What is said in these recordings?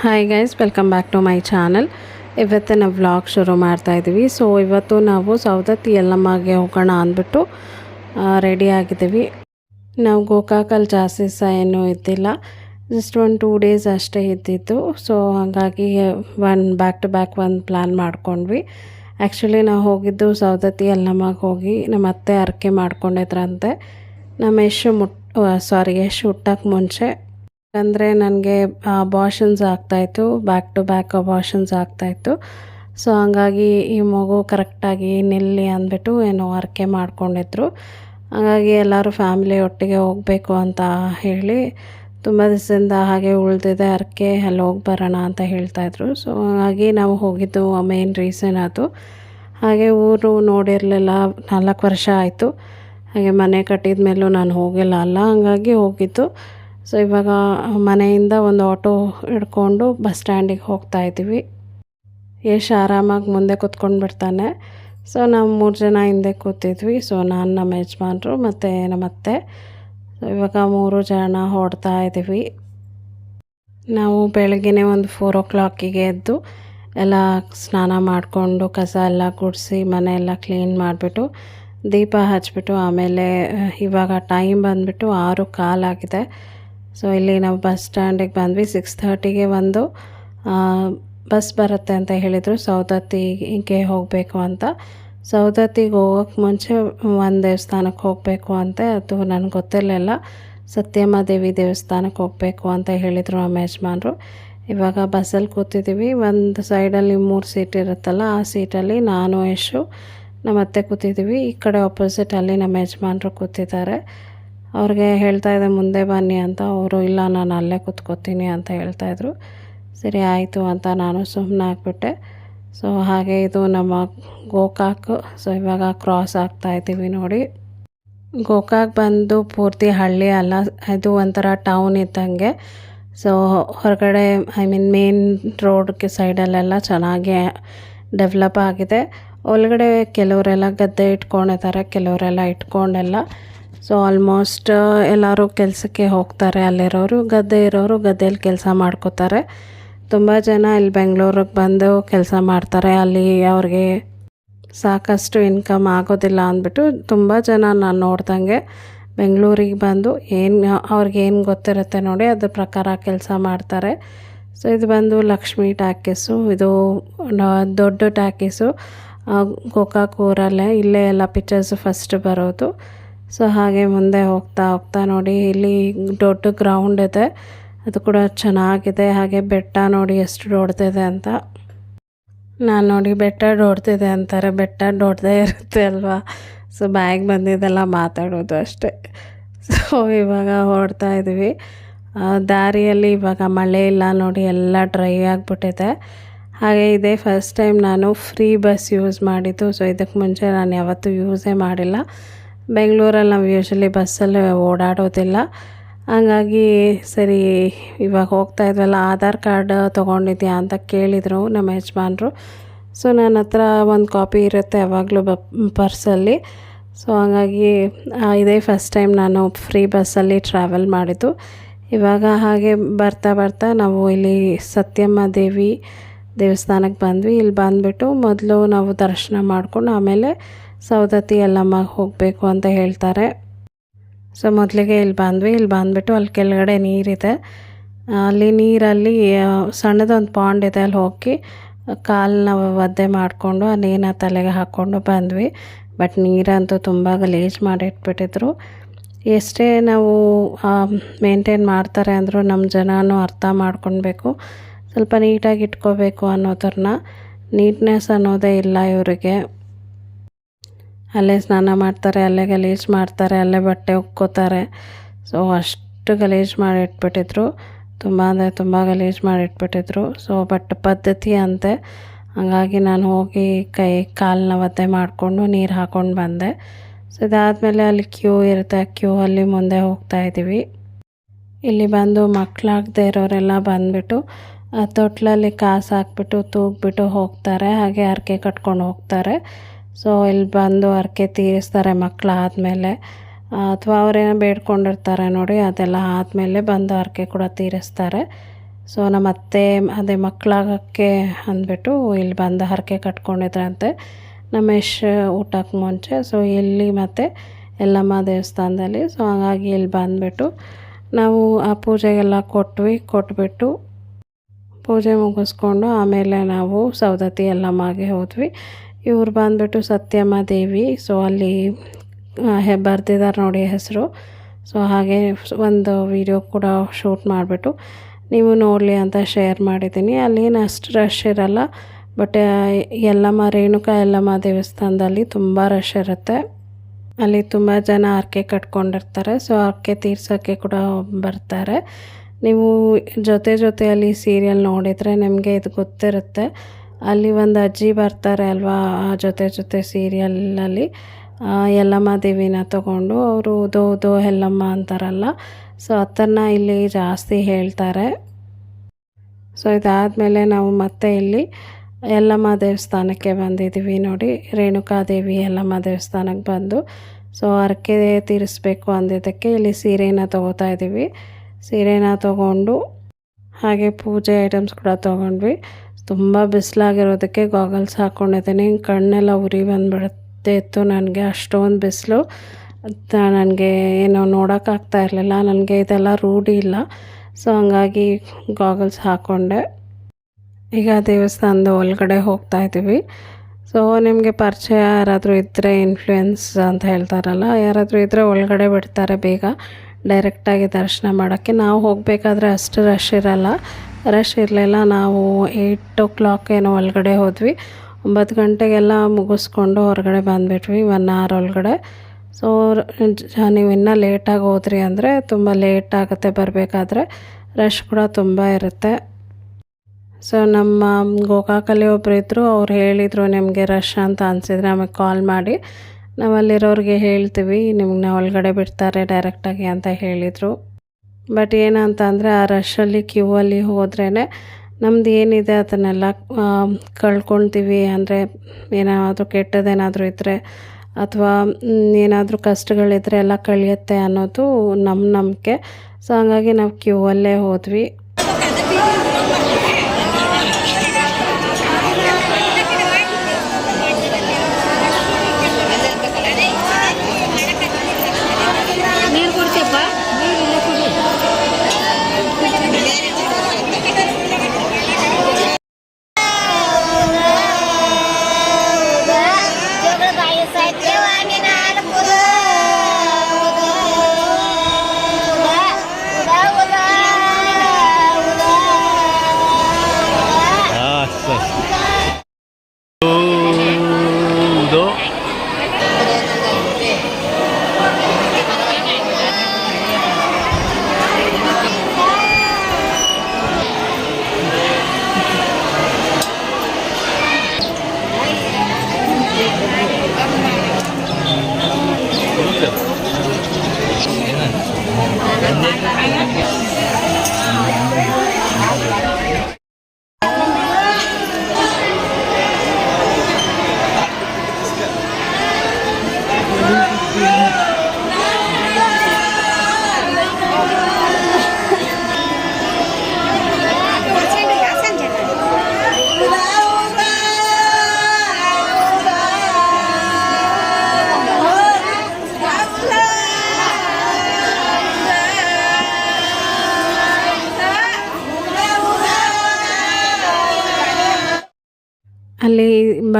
Hi guys welcome back to my channel ಇವತ್ತಿನ vlog ಶುರು ಮಾಡ್ತಾ ಇದ್ದೀವಿ ಸೊ ಇವತ್ತು ನಾವು ಸೌದತ್ತಿ ಯಲ್ಲಮ್ಮಗೆ ಹೋಗೋಣ ಅಂದ್ಬಿಟ್ಟು ರೆಡಿ ಆಗಿದ್ದೀವಿ. ನಾವು ಗೋಕಾಕಲ್ಲಿ ಜಾಸ್ತಿ ಸಹ ಏನೂ ಇದ್ದಿಲ್ಲ. ಜಸ್ಟ್ ಒಂದು ಟೂ ಡೇಸ್ ಅಷ್ಟೇ ಇದ್ದಿತ್ತು ಸೊ ಹಾಗಾಗಿ ಒನ್ ಬ್ಯಾಕ್ ಟು ಬ್ಯಾಕ್ ಒಂದು ಪ್ಲ್ಯಾನ್ ಮಾಡ್ಕೊಂಡ್ವಿ. ಆ್ಯಕ್ಚುಲಿ ನಾವು ಹೋಗಿದ್ದು ಸೌದತ್ತಿ ಯಲ್ಲಮ್ಮಗೆ ಹೋಗಿ ನಮ್ಮ ಅತ್ತೆ ಅರಕೆ ಮಾಡ್ಕೊಂಡಿದ್ರಂತೆ. ನಮ್ಮ ಯಶು ಮುಟ್ ಸಾರಿ ಯಶು ಹುಟ್ಟಕ್ಕೆ ಮುಂಚೆ. ಅಂದರೆ ನನಗೆ ಅಬಾಷನ್ಸ್ ಆಗ್ತಾಯಿತ್ತು ಬ್ಯಾಕ್ ಟು ಬ್ಯಾಕ್ ಅಬಾಷನ್ಸ್ ಆಗ್ತಾಯಿತ್ತು. ಸೊ ಹಂಗಾಗಿ ಈ ಮಗು ಕರೆಕ್ಟಾಗಿ ನಿಲ್ಲಿ ಅಂದ್ಬಿಟ್ಟು ಏನೋ ಹರಕೆ ಮಾಡ್ಕೊಂಡಿದ್ರು. ಹಾಗಾಗಿ ಎಲ್ಲರೂ ಫ್ಯಾಮಿಲಿ ಒಟ್ಟಿಗೆ ಹೋಗಬೇಕು ಅಂತ ಹೇಳಿ ತುಂಬ ದಿವಸದಿಂದ ಹಾಗೆ ಉಳಿದಿದೆ, ಹರಕೆ ಅಲ್ಲಿ ಹೋಗಿ ಬರೋಣ ಅಂತ ಹೇಳ್ತಾಯಿದ್ರು ಸೊ ಹಾಗಾಗಿ ನಾವು ಹೋಗಿದ್ದು ಮೇನ್ ರೀಸನ್ ಅದು. ಹಾಗೆ ಊರು ನೋಡಿರಲಿಲ್ಲ, ನಾಲ್ಕು ವರ್ಷ ಆಯಿತು. ಹಾಗೆ ಮನೆ ಕಟ್ಟಿದ ಮೇಲೂ ನಾನು ಹೋಗಿಲ್ಲ ಅಲ್ಲ. ಹಂಗಾಗಿ ಹೋಗಿದ್ದು. ಸೊ ಇವಾಗ ಮನೆಯಿಂದ ಒಂದು ಆಟೋ ಹಿಡ್ಕೊಂಡು ಬಸ್ ಸ್ಟ್ಯಾಂಡಿಗೆ ಹೋಗ್ತಾ ಇದ್ದೀವಿ. ಯಶ್ ಆರಾಮಾಗಿ ಮುಂದೆ ಕೂತ್ಕೊಂಡು ಬಿಡ್ತಾನೆ. ಸೊ ನಾವು ಮೂರು ಜನ ಹಿಂದೆ ಕೂತಿದ್ವಿ. ಸೊ ನಾನು ನಮ್ಮ ಯಜಮಾನ್ರು ಮತ್ತು ನಮ್ಮ ಅತ್ತೆ. ಸೊ ಇವಾಗ ಮೂರು ಜನ ಹೊಡ್ತಾ ಇದ್ದೀವಿ. ನಾವು ಬೆಳಗ್ಗೆ ಒಂದು ಫೋರ್ ಓ ಕ್ಲಾಕಿಗೆ ಎದ್ದು ಎಲ್ಲ ಸ್ನಾನ ಮಾಡಿಕೊಂಡು ಕಸ ಎಲ್ಲ ಗುಡಿಸಿ ಮನೆಯೆಲ್ಲ ಕ್ಲೀನ್ ಮಾಡಿಬಿಟ್ಟು ದೀಪ ಹಚ್ಚಿಬಿಟ್ಟು ಆಮೇಲೆ ಇವಾಗ ಟೈಮ್ ಬಂದುಬಿಟ್ಟು ಆರು ಕಾಲಾಗಿದೆ ಸೊ ಇಲ್ಲಿ ನಾವು ಬಸ್ ಸ್ಟ್ಯಾಂಡಿಗೆ ಬಂದ್ವಿ. ಸಿಕ್ಸ್ ಥರ್ಟಿಗೆ ಒಂದು ಬಸ್ ಬರುತ್ತೆ ಅಂತ ಹೇಳಿದರು. ಸೌದತ್ತಿಗೆ ಹೋಗಬೇಕು ಅಂತ. ಸೌದತ್ತಿಗೆ ಹೋಗೋಕ್ಕೆ ಮುಂಚೆ ಒಂದು ದೇವಸ್ಥಾನಕ್ಕೆ ಹೋಗಬೇಕು ಅಂತ ಅದು ನನಗೆ ಗೊತ್ತಿರಲಿಲ್ಲ. ಸತ್ಯಮ್ಮ ದೇವಿ ದೇವಸ್ಥಾನಕ್ಕೆ ಹೋಗಬೇಕು ಅಂತ ಹೇಳಿದರು ನಮ್ಮ ಯಜಮಾನರು. ಇವಾಗ ಬಸ್ಸಲ್ಲಿ ಕೂತಿದ್ದೀವಿ ಒಂದು ಸೈಡಲ್ಲಿ ಮೂರು ಸೀಟ್ ಇರುತ್ತಲ್ಲ, ಆ ಸೀಟಲ್ಲಿ ನಾನು, ಯಶು ನಮ್ಮ ಅತ್ತೆ ಕೂತಿದ್ದೀವಿ ಈ ಕಡೆ ಆಪೋಸಿಟಲ್ಲಿ ನಮ್ಮ ಯಜಮಾನರು ಕೂತಿದ್ದಾರೆ. ಅವ್ರಿಗೆ ಹೇಳ್ತಾ ಇದ್ದೆ ಮುಂದೆ ಬನ್ನಿ ಅಂತ. ಅವರು, ಇಲ್ಲ, ನಾನು ಅಲ್ಲೇ ಕೂತ್ಕೋತೀನಿ ಅಂತ ಹೇಳ್ತಾಯಿದ್ರು ಸರಿ, ಆಯಿತು ಅಂತ ನಾನು ಸುಮ್ಮನೆ ಹಾಕ್ಬಿಟ್ಟೆ ಸೊ ಹಾಗೆ ಇದು ನಮ್ಮ ಗೋಕಾಕ್. ಸೊ ಇವಾಗ ಕ್ರಾಸ್ ಆಗ್ತಾ ಇದ್ದೀವಿ ನೋಡಿ. ಗೋಕಾಕ್ ಬಂದು ಪೂರ್ತಿ ಹಳ್ಳಿ ಅಲ್ಲ, ಇದು ಒಂಥರ ಟೌನ್ ಇದ್ದಂಗೆ. ಸೊ ಹೊರಗಡೆ ಐ ಮೀನ್ ಮೇನ್ ರೋಡ್ಗೆ ಸೈಡಲ್ಲೆಲ್ಲ ಚೆನ್ನಾಗಿ ಡೆವಲಪ್ ಆಗಿದೆ. ಒಳಗಡೆ ಕೆಲವರೆಲ್ಲ ಗದ್ದೆ ಇಟ್ಕೊಂಡಿದ್ದಾರೆ, ಕೆಲವರೆಲ್ಲ ಇಟ್ಕೊಂಡೆಲ್ಲ. ಸೊ ಆಲ್ಮೋಸ್ಟ್ ಎಲ್ಲರೂ ಕೆಲಸಕ್ಕೆ ಹೋಗ್ತಾರೆ. ಅಲ್ಲಿರೋರು ಗದ್ದೆ ಇರೋರು ಗದ್ದೆಯಲ್ಲಿ ಕೆಲಸ ಮಾಡ್ಕೋತಾರೆ. ತುಂಬ ಜನ ಇಲ್ಲಿ ಬೆಂಗಳೂರಿಗೆ ಬಂದು ಕೆಲಸ ಮಾಡ್ತಾರೆ. ಅಲ್ಲಿ ಅವ್ರಿಗೆ ಸಾಕಷ್ಟು ಇನ್ಕಮ್ ಆಗೋದಿಲ್ಲ ಅಂದ್ಬಿಟ್ಟು ತುಂಬ ಜನ ನಾನು ನೋಡ್ದಂಗೆ ಬೆಂಗಳೂರಿಗೆ ಬಂದು ಏನು ಅವ್ರಿಗೇನು ಗೊತ್ತಿರುತ್ತೆ ನೋಡಿ ಅದ್ರ ಪ್ರಕಾರ ಕೆಲಸ ಮಾಡ್ತಾರೆ. ಸೊ ಇದು ಬಂದು ಲಕ್ಷ್ಮಿ ಟ್ಯಾಕೀಸು ಇದು ದೊಡ್ಡ ಟ್ಯಾಕೀಸು ಗೋಕಾಕ್ ಊರಲ್ಲೇ ಇಲ್ಲೇ ಎಲ್ಲ ಪಿಕ್ಚರ್ಸು ಫಸ್ಟ್ ಬರೋದು. ಸೊ ಹಾಗೆ ಮುಂದೆ ಹೋಗ್ತಾ ಹೋಗ್ತಾ ನೋಡಿ ಇಲ್ಲಿ ದೊಡ್ಡ ಗ್ರೌಂಡ್ ಇದೆ. ಅದು ಕೂಡ ಚೆನ್ನಾಗಿದೆ. ಹಾಗೆ ಬೆಟ್ಟ ನೋಡಿ ಎಷ್ಟು ದೊಡ್ಡದಿದೆ ಅಂತ. ನಾನು ನೋಡಿ ಬೆಟ್ಟ ದೊಡ್ಡದಿದೆ ಅಂತಾರೆ. ಬೆಟ್ಟ ದೊಡ್ಡದೇ ಇರುತ್ತೆ ಅಲ್ವಾ? ಸೊ ಬ್ಯಾಗ್ ಬಂದಿದ್ದೆಲ್ಲ ಮಾತಾಡೋದು ಅಷ್ಟೇ. ಸೊ ಇವಾಗ ಹೊರಡ್ತಾ ಇದ್ವಿ ದಾರಿಯಲ್ಲಿ ಇವಾಗ ಮಳೆ ಇಲ್ಲ ನೋಡಿ ಎಲ್ಲ ಡ್ರೈ ಆಗಿಬಿಟ್ಟಿದೆ. ಹಾಗೆ ಇದೇ ಫಸ್ಟ್ ಟೈಮ್ ನಾನು ಫ್ರೀ ಬಸ್ ಯೂಸ್ ಮಾಡಿದ್ದು. ಸೊ ಇದಕ್ಕೆ ಮುಂಚೆ ನಾನು ಯಾವತ್ತೂ ಯೂಸೇ ಮಾಡಿಲ್ಲ. ಬೆಂಗಳೂರಲ್ಲಿ ನಾವು ಯೂಶ್ವಲಿ ಬಸ್ಸಲ್ಲಿ ಓಡಾಡೋದಿಲ್ಲ. ಹಂಗಾಗಿ ಸರಿ, ಇವಾಗ ಹೋಗ್ತಾ ಇದ್ವಲ್ಲ, ಆಧಾರ್ ಕಾರ್ಡ್ ತೊಗೊಂಡಿದ್ಯಾ ಅಂತ ಕೇಳಿದರು ನಮ್ಮ ಯಜಮಾನ್ರು. ಸೊ ನನ್ನ ಹತ್ರ ಒಂದು ಕಾಪಿ ಇರುತ್ತೆ ಯಾವಾಗಲೂ ಬ ಪರ್ಸಲ್ಲಿ ಸೊ ಹಾಗಾಗಿ ಇದೇ ಫಸ್ಟ್ ಟೈಮ್ ನಾನು ಫ್ರೀ ಬಸ್ಸಲ್ಲಿ ಟ್ರಾವೆಲ್ ಮಾಡಿದ್ದು. ಇವಾಗ ಹಾಗೆ ಬರ್ತಾ ಬರ್ತಾ ನಾವು ಇಲ್ಲಿ ಸತ್ಯಮ್ಮ ದೇವಿ ದೇವಸ್ಥಾನಕ್ಕೆ ಬಂದ್ವಿ. ಇಲ್ಲಿ ಬಂದುಬಿಟ್ಟು ಮೊದಲು ನಾವು ದರ್ಶನ ಮಾಡ್ಕೊಂಡು ಆಮೇಲೆ ಸೌದತ್ತಿ ಎಲ್ಲಮ್ಮ ಹೋಗಬೇಕು ಅಂತ ಹೇಳ್ತಾರೆ. ಸೊ, ಮೊದಲಿಗೆ ಇಲ್ಲಿ ಬಂದ್ವಿ. ಇಲ್ಲಿ ಬಂದುಬಿಟ್ಟು ಅಲ್ಲಿ ಕೆಳಗಡೆ ನೀರಿದೆ. ಅಲ್ಲಿ ನೀರಲ್ಲಿ ಸಣ್ಣದೊಂದು ಪಾಂಡ್ ಇದೆ. ಅಲ್ಲಿ ಹೋಗಿ ಕಾಲನ್ನ ಒದ್ದೆ ಮಾಡಿಕೊಂಡು ಆ ನೀರನ್ನ ತಲೆಗೆ ಹಾಕ್ಕೊಂಡು ಬಂದ್ವಿ. ಬಟ್ ನೀರಂತೂ ತುಂಬ ಗಲೀಜು ಮಾಡಿಟ್ಬಿಟ್ಟಿದ್ರು. ಎಷ್ಟೇ ನಾವು ಮೇಂಟೈನ್ ಮಾಡ್ತಾರೆ ಅಂದರೂ ನಮ್ಮ ಜನನೂ ಅರ್ಥ ಮಾಡ್ಕೊಳ್ಬೇಕು ಸ್ವಲ್ಪ ನೀಟಾಗಿ ಇಟ್ಕೋಬೇಕು ಅನ್ನೋದ್ರನ್ನ ನೀಟ್ನೆಸ್ ಅನ್ನೋದೇ ಇಲ್ಲ ಇವರಿಗೆ. ಅಲ್ಲೇ ಸ್ನಾನ ಮಾಡ್ತಾರೆ, ಅಲ್ಲೇ ಗಲೀಜು ಮಾಡ್ತಾರೆ, ಅಲ್ಲೇ ಬಟ್ಟೆ ಉಕ್ಕೋತಾರೆ. ಸೊ ಅಷ್ಟು ಗಲೀಜು ಮಾಡಿ ಇಟ್ಬಿಟ್ಟಿದ್ರು ತುಂಬ ಅಂದರೆ ತುಂಬ ಗಲೀಜು ಮಾಡಿ ಇಟ್ಬಿಟ್ಟಿದ್ರು ಸೊ ಬಟ್ ಪದ್ಧತಿ ಅಂತೆ. ಹಾಗಾಗಿ ನಾನು ಹೋಗಿ ಕೈ ಕಾಲನ್ನ ಒದ್ದೆ ಮಾಡಿಕೊಂಡು ನೀರು ಹಾಕ್ಕೊಂಡು ಬಂದೆ. ಸೊ ಇದಾದಮೇಲೆ ಅಲ್ಲಿ ಕ್ಯೂ ಇರುತ್ತೆ. ಕ್ಯೂ ಅಲ್ಲಿ ಮುಂದೆ ಹೋಗ್ತಾ ಇದ್ದೀವಿ. ಇಲ್ಲಿ ಬಂದು ಮಕ್ಕಳಾಗದೆ ಇರೋರೆಲ್ಲ ಬಂದುಬಿಟ್ಟು ತೊಟ್ಲಲ್ಲಿ ಕಾಸು ಹಾಕ್ಬಿಟ್ಟು ತೂಗ್ಬಿಟ್ಟು ಹೋಗ್ತಾರೆ. ಹಾಗೆ ಹರಕೆ ಕಟ್ಕೊಂಡು ಹೋಗ್ತಾರೆ. ಸೊ ಇಲ್ಲಿ ಬಂದು ಹರಕೆ ತೀರಿಸ್ತಾರೆ ಮಕ್ಕಳಾದಮೇಲೆ ಅಥವಾ ಅವರೇನೋ ಬೇಡ್ಕೊಂಡಿರ್ತಾರೆ ನೋಡಿ, ಅದೆಲ್ಲ ಆದಮೇಲೆ ಬಂದು ಹರಕೆ ಕೂಡ ತೀರಿಸ್ತಾರೆ. ಸೊ ನಮ್ಮ ಅತ್ತೆ, ಅದೇ ಮಕ್ಕಳಾಗಕ್ಕೆ ಅಂದ್ಬಿಟ್ಟು ಇಲ್ಲಿ ಬಂದು ಹರಕೆ ಕಟ್ಕೊಂಡಿದ್ರಂತೆ. ನಮ್ಮ ಯಶ್ ಊಟಕ್ಕೆ ಮುಂಚೆ. ಸೊ ಇಲ್ಲಿ ಮತ್ತು ಎಲ್ಲಮ್ಮ ದೇವಸ್ಥಾನದಲ್ಲಿ. ಸೊ ಹಾಗಾಗಿ ಇಲ್ಲಿ ಬಂದುಬಿಟ್ಟು ನಾವು ಆ ಪೂಜೆಗೆಲ್ಲ ಕೊಟ್ವಿ, ಕೊಟ್ಬಿಟ್ಟು ಪೂಜೆ ಮುಗಿಸ್ಕೊಂಡು ಆಮೇಲೆ ನಾವು ಸೌದತ್ತಿ ಎಲ್ಲಮ್ಮಗೆ ಹೋದ್ವಿ. ಇವ್ರು ಬಂದುಬಿಟ್ಟು ಸತ್ಯಮ್ಮ ದೇವಿ. ಸೊ ಅಲ್ಲಿ ಹೆ ಬರ್ದಿದ್ದಾರೆ ನೋಡಿ ಹೆಸರು. ಸೊ ಹಾಗೆ ಒಂದು ವಿಡಿಯೋ ಕೂಡ ಶೂಟ್ ಮಾಡಿಬಿಟ್ಟು ನೀವು ನೋಡಲಿ ಅಂತ ಶೇರ್ ಮಾಡಿದ್ದೀನಿ. ಅಲ್ಲೇನು ಅಷ್ಟು ರಶ್ ಇರಲ್ಲ ಬಟ್ ಯಲ್ಲಮ್ಮ, ರೇಣುಕಾ ಯಲ್ಲಮ್ಮ ದೇವಸ್ಥಾನದಲ್ಲಿ ತುಂಬ ರಶ್ ಇರುತ್ತೆ. ಅಲ್ಲಿ ತುಂಬ ಜನ ಹರಕೆ ಕಟ್ಕೊಂಡಿರ್ತಾರೆ. ಸೊ ಹರಕೆ ತೀರ್ಸೋಕ್ಕೆ ಕೂಡ ಬರ್ತಾರೆ. ನೀವು ಜೊತೆ ಜೊತೆಯಲ್ಲಿ ಸೀರಿಯಲ್ ನೋಡಿದರೆ ನಿಮಗೆ ಇದು ಗೊತ್ತಿರುತ್ತೆ. ಅಲ್ಲಿ ಒಂದು ಅಜ್ಜಿ ಬರ್ತಾರೆ ಅಲ್ವಾ, ಆ ಜೊತೆ ಜೊತೆ ಸೀರಿಯಲಲ್ಲಿ ಯಲ್ಲಮ್ಮ ದೇವಿನ ತಗೊಂಡು ಅವರು ದೋ ದೋ ಎಲ್ಲಮ್ಮ ಅಂತಾರಲ್ಲ, ಸೊ ಅದನ್ನು ಇಲ್ಲಿ ಜಾಸ್ತಿ ಹೇಳ್ತಾರೆ. ಸೊ ಇದಾದಮೇಲೆ ನಾವು ಮತ್ತೆ ಇಲ್ಲಿ ಯಲ್ಲಮ್ಮ ದೇವಸ್ಥಾನಕ್ಕೆ ಬಂದಿದ್ದೀವಿ ನೋಡಿ. ರೇಣುಕಾದೇವಿ ಯಲ್ಲಮ್ಮ ದೇವಸ್ಥಾನಕ್ಕೆ ಬಂದು, ಸೊ ಹರಕೆ ತೀರಿಸ್ಬೇಕು ಅಂದಿದ್ದಕ್ಕೆ ಇಲ್ಲಿ ಸೀರೆನ ತೊಗೋತಾ ಇದ್ದೀವಿ. ಸೀರೆನ ತೊಗೊಂಡು ಹಾಗೆ ಪೂಜೆ ಐಟಮ್ಸ್ ಕೂಡ ತೊಗೊಂಡ್ವಿ. ತುಂಬ ಬಿಸಿಲಾಗಿರೋದಕ್ಕೆ ಗಾಗಲ್ಸ್ ಹಾಕ್ಕೊಂಡಿದ್ದೀನಿ ಕಣ್ಣೆಲ್ಲ ಉರಿ ಬಂದ್ಬಿಡುತ್ತೆ ಇತ್ತು ನನಗೆ, ಅಷ್ಟೊಂದು ಬಿಸಿಲು. ನನಗೆ ಏನು ನೋಡೋಕ್ಕಾಗ್ತಾ ಇರಲಿಲ್ಲ, ನನಗೆ ಇದೆಲ್ಲ ರೂಢಿ ಇಲ್ಲ. ಸೊ ಹಂಗಾಗಿ ಗಾಗಲ್ಸ್ ಹಾಕ್ಕೊಂಡೆ ಈಗ ದೇವಸ್ಥಾನದ ಒಳಗಡೆ ಹೋಗ್ತಾ ಇದ್ದೀವಿ. ಸೊ ನಿಮಗೆ ಪರಿಚಯ ಯಾರಾದರೂ ಇದ್ದರೆ ಇನ್ಫ್ಲೂಯೆನ್ಸ್ ಅಂತ ಹೇಳ್ತಾರಲ್ಲ, ಯಾರಾದರೂ ಇದ್ದರೆ ಒಳಗಡೆ ಬಿಡ್ತಾರೆ ಬೇಗ. ಡೈರೆಕ್ಟಾಗಿ ದರ್ಶನ ಮಾಡೋಕ್ಕೆ. ನಾವು ಹೋಗಬೇಕಾದ್ರೆ ಅಷ್ಟು ರಶ್ ಇರಲ್ಲ. ರಶ್ ಇರಲಿಲ್ಲ, ನಾವು ಏಯ್ಟ್ ಓ ಕ್ಲಾಕ್ ಏನೋ ಒಳಗಡೆ ಹೋದ್ವಿ. ಒಂಬತ್ತು ಗಂಟೆಗೆಲ್ಲ ಮುಗಿಸ್ಕೊಂಡು ಹೊರಗಡೆ ಬಂದುಬಿಟ್ವಿ ಒನ್ ಅವರ್ ಒಳಗಡೆ. ಸೊ ನೀವು ಇನ್ನೂ ಲೇಟಾಗಿ ಹೋದ್ರಿ ಅಂದರೆ ತುಂಬ ಲೇಟ್ ಆಗುತ್ತೆ ಬರಬೇಕಾದ್ರೆ. ರಶ್ ಕೂಡ ತುಂಬ ಇರುತ್ತೆ. ಸೊ ನಮ್ಮ ಗೋಕಾಕಲ್ಲಿ ಒಬ್ಬರು ಇದ್ದರು ಅವ್ರು ಹೇಳಿದರು ನಿಮಗೆ ರಶ್ ಅಂತ ಅನಿಸಿದ್ರೆ ನಮಗೆ ಕಾಲ್ ಮಾಡಿ. ನಾವಲ್ಲಿರೋರಿಗೆ ಹೇಳ್ತೀವಿ ನಿಮ್ಗೆ ಒಳಗಡೆ ಬಿಡ್ತಾರೆ ಡೈರೆಕ್ಟಾಗಿ ಅಂತ ಹೇಳಿದರು. ಬಟ್ ಏನಂತ ಅಂದರೆ ಆ ರಶಲ್ಲಿ ಕ್ಯೂ ಅಲ್ಲಿ ಹೋದ್ರೇ ನಮ್ದು ಏನಿದೆ ಅದನ್ನೆಲ್ಲ ಕಳ್ಕೊಳ್ತೀವಿ ಅಂದರೆ ಏನಾದರೂ ಕೆಟ್ಟದೇನಾದರೂ ಇದ್ದರೆ ಅಥವಾ ಏನಾದರೂ ಕಷ್ಟಗಳಿದ್ದರೆ ಎಲ್ಲ ಕಳಿಯುತ್ತೆ ಅನ್ನೋದು ನಮ್ಮ ನಂಬಿಕೆ. ಸೊ ಹಂಗಾಗಿ ನಾವು ಕ್ಯೂ ಅಲ್ಲೇ ಹೋದ್ವಿ.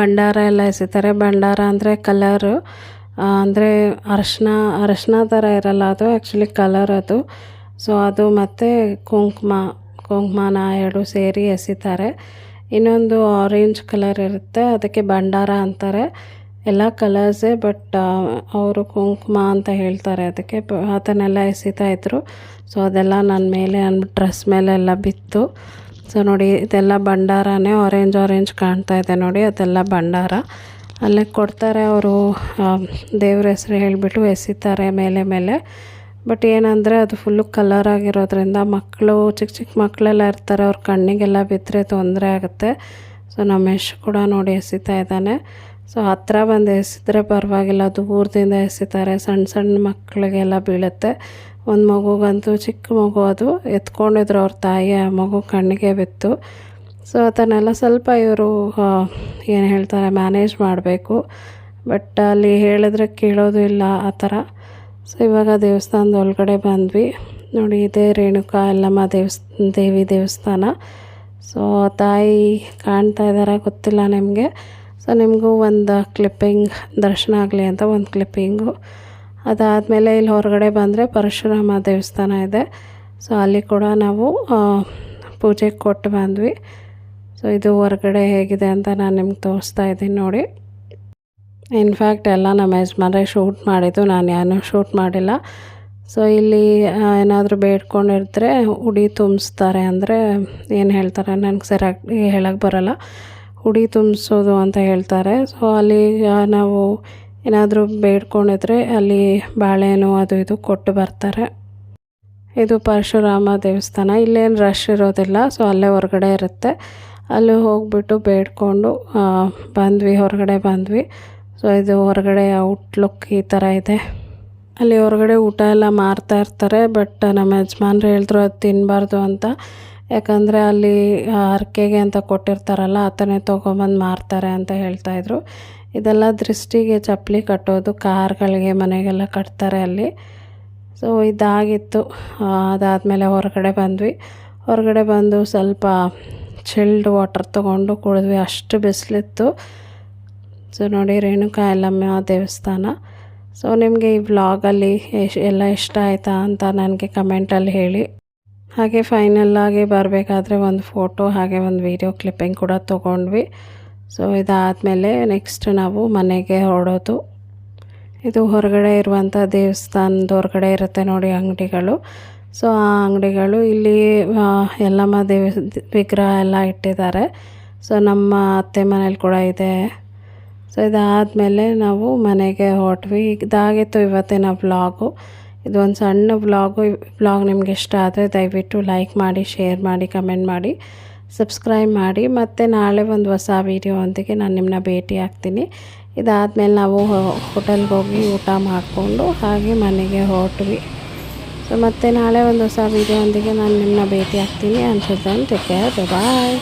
ಭಂಡಾರ ಎಲ್ಲ ಎಸಿತಾರೆ. ಭಂಡಾರ ಅಂದರೆ ಕಲರು ಅಂದರೆ ಅರಶಿನ ಅರಶಿನ ಥರ ಇರಲ್ಲ. ಅದು ಆ್ಯಕ್ಚುಲಿ ಕಲರ್ ಅದು. ಸೊ ಅದು ಮತ್ತು ಕುಂಕುಮ ಕುಂಕುಮನ ಎರಡು ಸೇರಿ ಎಸಿತಾರೆ. ಇನ್ನೊಂದು ಆರೆಂಜ್ ಕಲರ್ ಇರುತ್ತೆ. ಅದಕ್ಕೆ ಭಂಡಾರ ಅಂತಾರೆ. ಎಲ್ಲ ಕಲರ್ಸೇ ಬಟ್ ಅವರು ಕುಂಕುಮ ಅಂತ ಹೇಳ್ತಾರೆ. ಅದಕ್ಕೆ ಅದನ್ನೆಲ್ಲ ಎಸಿತಾ ಇದ್ದರು ಸೊ ಅದೆಲ್ಲ ನನ್ನ ಮೇಲೆ ನನ್ನ ಡ್ರೆಸ್ ಮೇಲೆಲ್ಲ ಬಿತ್ತು. ಸೊ ನೋಡಿ, ಇದೆಲ್ಲ ಭಂಡಾರನೇ ಆರೆಂಜ್ ಆರೆಂಜ್ ಕಾಣ್ತಾ ಇದೆ ನೋಡಿ, ಅದೆಲ್ಲ ಭಂಡಾರ. ಅಲ್ಲೇ ಕೊಡ್ತಾರೆ ಅವರು ದೇವ್ರ ಹೆಸರು ಹೇಳಿಬಿಟ್ಟು ಎಸಿತಾರೆ ಮೇಲೆ ಮೇಲೆ. ಬಟ್ ಏನಂದರೆ ಅದು ಫುಲ್ಲು ಕಲರ್ ಆಗಿರೋದ್ರಿಂದ ಮಕ್ಕಳು, ಚಿಕ್ಕ ಚಿಕ್ಕ ಮಕ್ಕಳೆಲ್ಲ ಇರ್ತಾರೆ, ಅವ್ರ ಕಣ್ಣಿಗೆಲ್ಲ ಬಿದ್ದರೆ ತೊಂದರೆ ಆಗುತ್ತೆ. ಸೊ ನಮೇಶ್ ಕೂಡ ನೋಡಿ ಎಸಿತಾ ಇದ್ದಾನೆ. ಸೊ ಹತ್ರ ಬಂದು ಎಸಿದ್ರೆ ಪರವಾಗಿಲ್ಲ, ದೂರದಿಂದ ಎಸಿತಾರೆ, ಸಣ್ಣ ಸಣ್ಣ ಮಕ್ಕಳಿಗೆಲ್ಲ ಬೀಳುತ್ತೆ. ಒಂದು ಮಗುಗಂತೂ ಚಿಕ್ಕ ಮಗು ಅದು. ಎತ್ಕೊಂಡಿದ್ರು ಅವ್ರ ತಾಯಿ, ಆ ಮಗು ಕಣ್ಣಿಗೆ ಬಿತ್ತು. ಸೊ ಅದನ್ನೆಲ್ಲ ಸ್ವಲ್ಪ ಇವರು ಏನು ಹೇಳ್ತಾರೆ ಮ್ಯಾನೇಜ್ ಮಾಡಬೇಕು. ಬಟ್ ಅಲ್ಲಿ ಹೇಳಿದ್ರೆ ಕೇಳೋದು ಇಲ್ಲ ಆ ಥರ. ಸೊ ಇವಾಗ ದೇವಸ್ಥಾನದ ಒಳಗಡೆ ಬಂದ್ವಿ. ನೋಡಿ, ಇದೇ ರೇಣುಕಾ ಎಲ್ಲಮ್ಮ ದೇವಸ್, ದೇವಿ ದೇವಸ್ಥಾನ. ಸೊ ತಾಯಿ ಕಾಣ್ತಾ ಇದ್ದಾರೆ ಗೊತ್ತಿಲ್ಲ ನಿಮಗೆ. ಸೊ ನಿಮಗೂ ಒಂದು ಕ್ಲಿಪ್ಪಿಂಗ್ ದರ್ಶನ ಆಗಲಿ ಅಂತ ಒಂದು ಕ್ಲಿಪ್ಪಿಂಗು ಅದಾದಮೇಲೆ ಇಲ್ಲಿ ಹೊರಗಡೆ ಬಂದರೆ ಪರಶುರಾಮ ದೇವಸ್ಥಾನ ಇದೆ. ಸೊ ಅಲ್ಲಿ ಕೂಡ ನಾವು ಪೂಜೆ ಕೊಟ್ಟು ಬಂದ್ವಿ. ಸೊ ಇದು ಹೊರಗಡೆ ಹೇಗಿದೆ ಅಂತ ನಾನು ನಿಮ್ಗೆ ತೋರಿಸ್ತಾ ಇದ್ದೀನಿ ನೋಡಿ. ಇನ್ಫ್ಯಾಕ್ಟ್ ಎಲ್ಲ ನಮ್ಮ ಯಜಮಾನ್ರೆ ಶೂಟ್ ಮಾಡಿದ್ದು. ನಾನು ಯಾರೂ ಶೂಟ್ ಮಾಡಿಲ್ಲ. ಸೊ ಇಲ್ಲಿ ಏನಾದರೂ ಬೇಡ್ಕೊಂಡಿರ್ತಾರೆ ಉಡಿ ತುಂಬಿಸ್ತಾರೆ ಅಂದರೆ ಏನು ಹೇಳ್ತಾರೆ? ನನಗೆ ಸರಿಯಾಗಿ ಹೇಳಕ್ಕೆ ಬರೋಲ್ಲ. ಉಡಿ ತುಂಬಿಸೋದು ಅಂತ ಹೇಳ್ತಾರೆ. ಸೊ ಅಲ್ಲಿ ನಾವು ಏನಾದರೂ ಬೇಡ್ಕೊಂಡಿದ್ರೆ ಅಲ್ಲಿ ಬಾಳೆಹಣ್ಣು ಅದು ಇದು ಕೊಟ್ಟು ಬರ್ತಾರೆ. ಇದು ಪರಶುರಾಮ ದೇವಸ್ಥಾನ. ಇಲ್ಲೇನು ರಶ್ ಇರೋದಿಲ್ಲ ಸೊ ಅಲ್ಲೇ ಹೊರಗಡೆ ಇರುತ್ತೆ. ಅಲ್ಲಿ ಹೋಗ್ಬಿಟ್ಟು ಬೇಡ್ಕೊಂಡು ಆ, ಬಂದ್ವಿ ಹೊರಗಡೆ ಬಂದ್ವಿ. ಸೊ ಇದು ಹೊರಗಡೆ ಔಟ್ಲುಕ್ ಈ ಥರ ಇದೆ. ಅಲ್ಲಿ ಹೊರಗಡೆ ಊಟ ಎಲ್ಲ ಮಾರ್ತಾ ಇರ್ತಾರೆ ಬಟ್ ನಮ್ಮ ಯಜಮಾನ್ರು ಹೇಳಿದ್ರು ಅದು ತಿನ್ನಬಾರ್ದು ಅಂತ. ಯಾಕಂದರೆ ಅಲ್ಲಿ ಆ, ಹರಕೆಗೆ ಅಂತ ಕೊಟ್ಟಿರ್ತಾರಲ್ಲ ಆತನೇ ತೊಗೊಂಬಂದು ಮಾರ್ತಾರೆ ಅಂತ ಹೇಳ್ತಾಯಿದ್ರು ಇದೆಲ್ಲ ದೃಷ್ಟಿಗೆ ಚಪ್ಪಲಿ ಕಟ್ಟೋದು, ಕಾರ್ಗಳಿಗೆ, ಮನೆಗೆಲ್ಲ ಕಟ್ತಾರೆ ಅಲ್ಲಿ. ಸೊ ಇದಾಗಿತ್ತು. ಅದಾದಮೇಲೆ ಹೊರಗಡೆ ಬಂದ್ವಿ. ಹೊರಗಡೆ ಬಂದು ಸ್ವಲ್ಪ ಚಿಲ್ಡ್ ವಾಟರ್ ತೊಗೊಂಡು ಕುಡಿದ್ವಿ. ಅಷ್ಟು ಬಿಸಿಲಿತ್ತು. ಸೊ ನೋಡಿ ರೇಣುಕಾ ಎಲ್ಲಮ್ಮ ದೇವಸ್ಥಾನ. ಸೊ ನಿಮಗೆ ಈ ವ್ಲಾಗಲ್ಲಿ ಎಲ್ಲ ಇಷ್ಟ ಆಯಿತಾ ಅಂತ ನನಗೆ ಕಮೆಂಟಲ್ಲಿ ಹೇಳಿ. ಹಾಗೆ ಫೈನಲ್ಲಾಗಿ ಬರಬೇಕಾದ್ರೆ ಒಂದು ಫೋಟೋ ಹಾಗೆ ಒಂದು ವೀಡಿಯೋ ಕ್ಲಿಪ್ಪಿಂಗ್ ಕೂಡ ತೊಗೊಂಡ್ವಿ. ಸೊ ಇದಾದಮೇಲೆ ನೆಕ್ಸ್ಟ್ ನಾವು ಮನೆಗೆ ಹೊರಡೋದು. ಇದು ಹೊರಗಡೆ ಇರುವಂಥ ದೇವಸ್ಥಾನದ ಹೊರಗಡೆ ಇರುತ್ತೆ ನೋಡಿ ಅಂಗಡಿಗಳು. ಸೊ ಆ ಅಂಗಡಿಗಳು ಇಲ್ಲಿ ಎಲ್ಲಮ್ಮ ದೇವಿ, ವಿಗ್ರಹ ಎಲ್ಲ ಇಟ್ಟಿದ್ದಾರೆ. ಸೊ ನಮ್ಮ ಅತ್ತೆ ಮನೇಲಿ ಕೂಡ ಇದೆ. ಸೊ ಇದಾದಮೇಲೆ ನಾವು ಮನೆಗೆ ಹೊರಟ್ವಿ. ಇದಾಗಿತ್ತು ಇವತ್ತಿನ ವ್ಲಾಗು ಇದು ಒಂದು ಸಣ್ಣ ವ್ಲಾಗು ವ್ಲಾಗ್ ನಿಮ್ಗೆ ಇಷ್ಟ ಆದರೆ ದಯವಿಟ್ಟು ಲೈಕ್ ಮಾಡಿ ಶೇರ್ ಮಾಡಿ ಕಮೆಂಟ್ ಮಾಡಿ. ಸಬ್ಸ್ಕ್ರೈಬ್ ಮಾಡಿ ಮತ್ತು ನಾಳೆ ಒಂದು ಹೊಸ ವೀಡಿಯೋದೊಂದಿಗೆ ನಾನು ನಿಮ್ಮನ್ನ ಭೇಟಿ ಆಗ್ತೀನಿ. ಇದಾದಮೇಲೆ ನಾವು ಹೋಟೆಲ್ಗೆ ಹೋಗಿ ಊಟ ಮಾಡಿಕೊಂಡು ಹಾಗೆ ಮನೆಗೆ ಹೊರಟ್ವಿ. ಸೊ ಮತ್ತೆ ನಾಳೆ ಒಂದು ಹೊಸ ವೀಡಿಯೋದೊಂದಿಗೆ ನಾನು ನಿಮ್ಮನ್ನ ಭೇಟಿ ಆಗ್ತೀನಿ. ಅನ್ಸುತ್ತೆ ಟೇಕ್ ಬಾಯ್